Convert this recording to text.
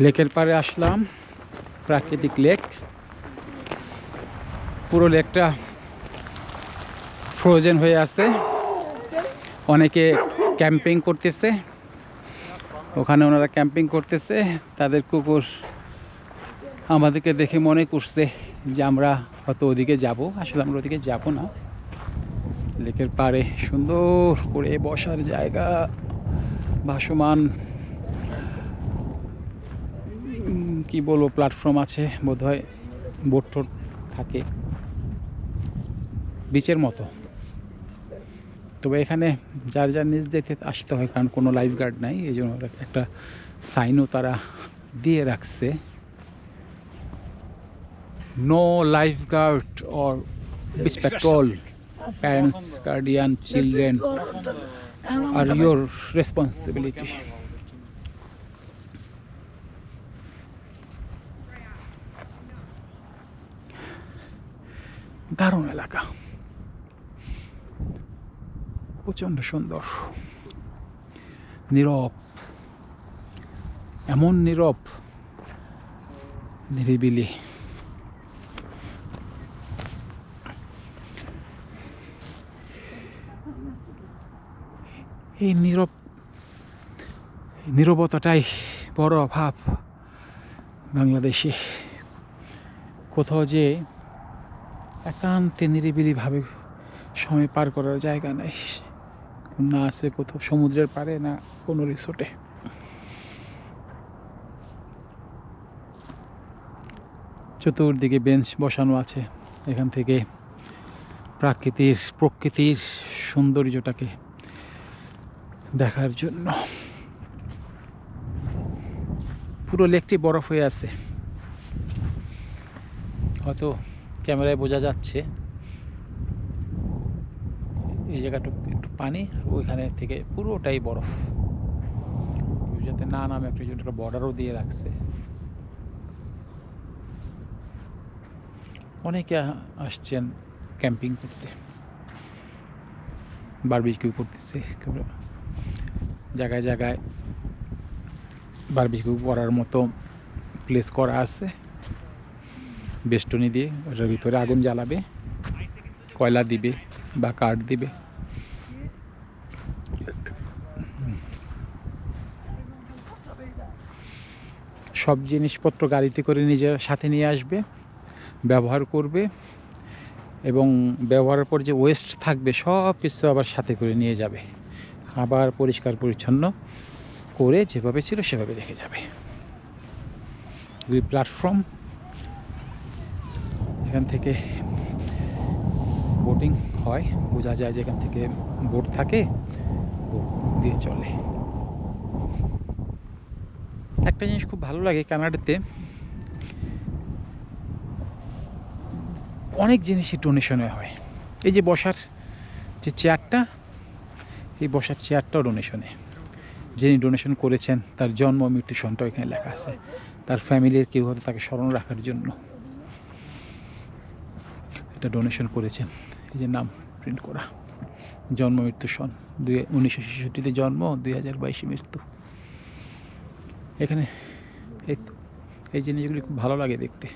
লেকের পাড়ে আসলাম, প্রাকৃতিক লেক। পুরো লেকটা ফ্রোজেন হয়ে আছে। অনেকে ক্যাম্পিং করতেছে। ওখানে ওনারা ক্যাম্পিং করতেছে। তাদের কুকুর আমাদেরকে দেখে মনে করছে যে আমরা হয়তো ওদিকে যাব। আসলে আমরা ওদিকে যাব না। লেকের পাড়ে সুন্দর করে বসার জায়গা, ভাসমান কি বলব প্ল্যাটফর্ম আছে, বোধহয় বোট টোট থাকে। বিচের মতো। তবে এখানে যার যার নিজ দেখতে আসতে হয়, কারণ কোনো লাইফ গার্ড নাই এই জন্য একটা সাইনও তারা দিয়ে রাখছে। No lifeguard or patrol parents guardian children are your responsibility দারুণ এলাকা। প্রচণ্ড সুন্দর। নীরব। এমন নীরব। নিরিবিলি। এই নীরব নীরবতাটাই বড় অভাব বাংলাদেশে। কোথাও যে একান্তে নিরিবিলিভাবে সময় পার করার জায়গা নেই। না আছে কোথাও, সমুদ্রের পারে না কোনো রিসোর্টে। চতুর্দিকে বেঞ্চ বসানো আছে। এখান থেকে প্রাকৃতির, প্রকৃতির সৌন্দর্যটাকে দেখার জন্য। পুরো লেকটি বরফ হয়ে আছে। হয়তো ক্যামেরায় বোঝা যাচ্ছে। এই জায়গাটা একটু পানি, ওইখানে থেকে পুরোটাই বরফ। কেউ যাতে না নামে, একটা জন্য একটা বর্ডারও দিয়ে রাখছে। অনেকে আসছেন ক্যাম্পিং করতে। বারবিকিউ করতেছে জায়গায় জায়গায় বারবিকিউ করার মতো প্লেস করা আছে। বেষ্টনী দিয়ে ওটার ভিতরে আগুন জ্বালাবে, কয়লা দিবে বা কাঠ দিবে। সব জিনিসপত্র গাড়িতে করে নিজের সাথে নিয়ে আসবে, ব্যবহার করবে এবং ব্যবহারের পর যে ওয়েস্ট থাকবে সব কিছু আবার সাথে করে নিয়ে যাবে। আবার পরিষ্কার পরিচ্ছন্ন করে যেভাবে ছিল সেভাবে রেখে যাবে। দুই প্ল্যাটফর্ম এখান থেকে বোটিং হয়, বোঝা যায় যে এখান থেকে বোট থাকে বোট দিয়ে চলে। একটা জিনিস খুব ভালো লাগে কানাডাতে। অনেক জিনিসই ডোনেশনে হয়। এই যে বসার যে চেয়ারটা এই বসার চেয়ারটাও ডোনেশনে যিনি ডোনেশন করেছেন, তার জন্ম মৃত্যু সনটাও এখানে লেখা আছে। তার ফ্যামিলির কেউ হয়তো তাকে স্মরণ রাখার জন্য। এটা ডোনেশন করেছেন। এই যে নাম প্রিন্ট করা। জন্ম, মৃত্যু, সন। দুই, উনিশশো ছেষট্টিতে জন্ম, দুই হাজার বাইশে মৃত্যু। এখানে এই এই জিনিসগুলি খুব ভালো লাগে দেখতে।